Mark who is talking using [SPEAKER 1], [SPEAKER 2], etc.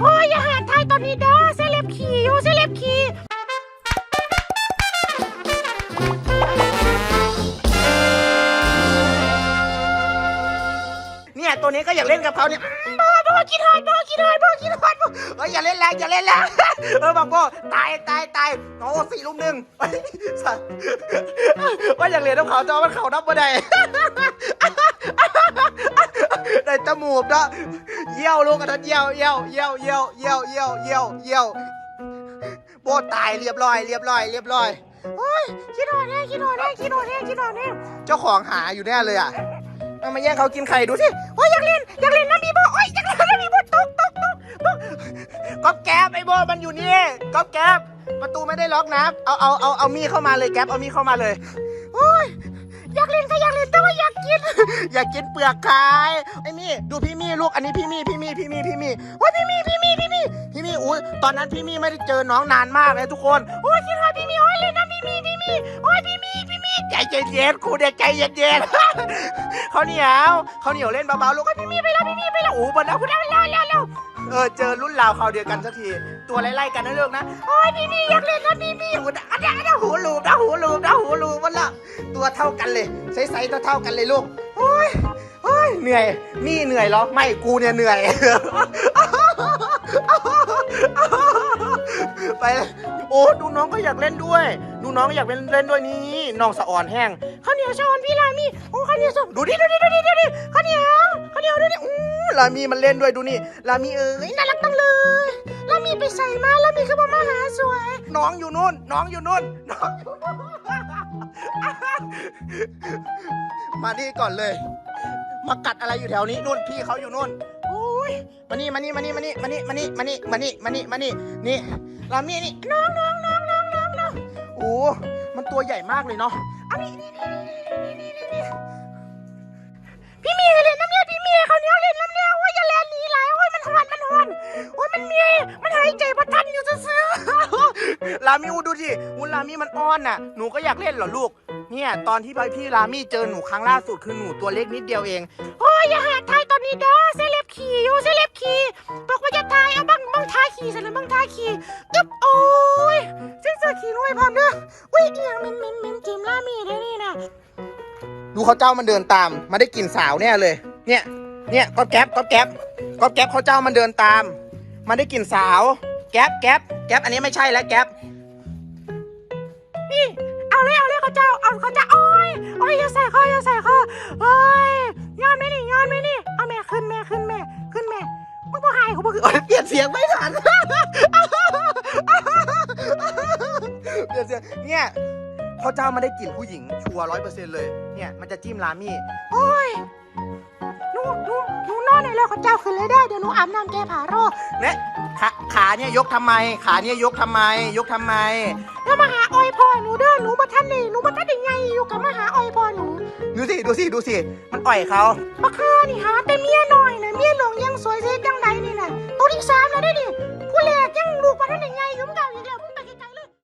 [SPEAKER 1] โอ้ยอย่าหาทายตอนนี้เด้อเซเลบขี่อยู่เซเลบขี่
[SPEAKER 2] เนี่ยตัวนี้ก็อยากเล่นกับเขาเนี่ย
[SPEAKER 1] บ้าบ้ากินหอยบ้ากินหอยบ้ากินหอยบ้า
[SPEAKER 2] เฮ้ยอย่าเล่นแรงอย่าเล่นแรงเออบังโบตายตายตายโอ้สี่ลุมหนึ่งเฮ้ยสัตว์ว่าอยากเรียนน้ำเขาจอมันเขานับบ่ได้ได้จมูกเนาะ เยี่ยวลูกกันนั้นเยี่ยวเยี่ยวเยี่ยวเยี่ยวเยี่ยวเยี่ยวเยี่ยวเยี่ยวโบตายเรียบร้อย เรียบร้อย เรียบร้อย
[SPEAKER 1] โอ้ยกินหอยแน่กินหอยแน่กินหอยแน่กินหอยแน่
[SPEAKER 2] เจ้าของหาอยู่แน่เลยอะเอามาแย่งเขากินไข่ดูสิ
[SPEAKER 1] โอ้ยอยากเล่นอยากเล่นน้ำมีโบโอ้ยอยากเล่นน้ำมีโบตกตกตกตก
[SPEAKER 2] ก๊อบแก๊บไอ้โบมันอยู่นี่ก๊อบแก๊บประตูไม่ได้ล็อกนะเอาเอาเอาเอามีเข้ามาเลยแก๊ปเอามีเข้ามาเลย
[SPEAKER 1] โอ้ยอยากเล่นก็อ อยากกิน
[SPEAKER 2] อย่ากินเปลือกไข่ไอ้มี่ดูพี่มี่ลูกอันนี้พี่มี่พี่มี่พี่มี่พี่มี่โอ้ยพี่มี่พี่มี่พี่มี่พี่มี่อุ้ยตอนนั้นพี่มี่ไม่ได้เจอน้องนานมากเลยทุกคน
[SPEAKER 1] โอ้ยกินหอยพี่มี่โอ้ยเล่นน้ำพี่มี่พี่มี่โอ้ยพี่มี่พี่มี่
[SPEAKER 2] ใจเย็นๆครูเด็กใจเย็นๆเขาเหนียวเขาเหนียวเล่นเบาๆลูกก็พี่มี่ไปแล้วพี่มี่ไปแล้วโอ้บนแล้วพูดแล้วแล้วแล้วแล้วเออเจอรุ่นราวเขาเดียวกันสักทีตัวไล่ๆกันนะลูกนะ
[SPEAKER 1] โอ้ยพี่มี่อยากเล่นน้ำพี่มี
[SPEAKER 2] หูนะอันนี้อันนี้หูลูบนะหูลูบนะหูลูบมันละตัวเท่ากันเลยใสๆเท่าๆกันเลยลูก ยเหนื่อยมี่เหนื่อยเหรอ ไม่กูเนี่ยเหนื่อย ไปเลยโอ้ดูน้องก็อยากเล่นด้วย ดูน้องก็อยากเล่นเล่นด้วยนี่น้องสะอ่อนแห้ง
[SPEAKER 1] ข้าวเหนียวชอนพี่ลามีโอ้ข้าวเหนียวชอน
[SPEAKER 2] ดูดิดูดิดูดิดูดิข้าวเหนียวข้าวเหนียวดูดิอู้ลามีมันเล่นด้วยดูนี่ลามีเอ้ยน่ารักจังเลย
[SPEAKER 1] ล้วมีไปใส่มาล้วมีขึ้นมามาหาสวย
[SPEAKER 2] น้องอยู่นู่น น้องอยู่นู่นน้องอยู่นู่นมานี่ก่อนเลย มากัดอะไรอยู่แถวนี้นู่นพี่เขาอยู่นู่นโอ้ยมานี่มานี่มานี่มานี่มานี่มานี่มานี่มานี่มานี่มานี่นี่ลามีนี่น้องน้องน้องน้องน้องน้องโอ้มันตัวใหญ่มากเลยเนาะอันนี้นี่นี่นี่นี่นี่นี่
[SPEAKER 1] พี่เมียเล่นน้ำเนี่ยพี่เมีข้าเนียเล่นน้ำเนี่ยโอ้ยอย่าเล่นหนี มันมีมันหายใจบ่ทันอยู่ซื่อ
[SPEAKER 2] ลามิอูดูสิอุยลามิมันอ้อนน่ะ หนูก็อยากเล่นเหรอลูก เนี่ยตอนที่พี่ลามิเจอหนูครั้งล่าสุดคือหนูตัวเล็กนิดเดียวเอง
[SPEAKER 1] โอ้ยอย่าหาทายตอนนี้เด้อเซเลบขี่อยู่เซเลบขี่บอกว่าจะทายเอาบังบังทายขี่ใส่เลยบังทายขี่อึ๊บโอ้ยเส้นเสือขี่น้อยพร้อมเด้ออุ้ยเอียงเมนเมนเมนจิมลามีได้นี่นะ
[SPEAKER 2] ดูเขาเจ้ามันเดินตามมาได้กลิ่นสาวแน่เลย เนี่ย เนี่ยก็แก๊ปก็แก๊ปก็แก๊ปเขาเจ้ามันเดินตาม มาได้กลิ่นสาว แก๊ปแก๊ปแก๊ปอันนี้ไม่ใช่แล้วแก๊ป
[SPEAKER 1] นี่เอาเลยเอาเลยเขาเจ้าเอาเขาเจ้าโอ้ยโอ้ยอย่าใส่ข้ออย่าใส่ข้อโอ้ยย้อนไหมนี่ย้อนไหมนี่เอาแม่ขึ้นแม่ขึ้นแม่ขึ้นแม่มึงบ่หายกูบ่คือ
[SPEAKER 2] โอ๊ยเปลี่ยนเสียงไม่ทันเปลี่ยนเสียงเนี่ยเขาเจ้ามาได้กลิ่นผู้หญิงชัวร้อยเปอร์เซ็นต์เลยเนี่ยมันจะจิ้มลามี่
[SPEAKER 1] โอ้ยหนูหนูห นูนอนไหนแล้วเขาเจ้าขึ้นเลยได้เดี๋ยวหนูอาบน้ำแก้ผ้ารอ
[SPEAKER 2] เนี่ยขาขาเนี่ยยกทำไม ขาเนี่ยยกทำไม ยกทำไม
[SPEAKER 1] แล้วมาหาอ้อยพ่อหนูเด้อหนูบ่ทันนี่หนูบ่ทันได้ไงอยู่กับมาหาอ้อยพ่อหนู
[SPEAKER 2] ดูสิดูสิดูสิมันอ่อยเขา
[SPEAKER 1] บักฮานี่หาแต่เมียน้อยนะเมีย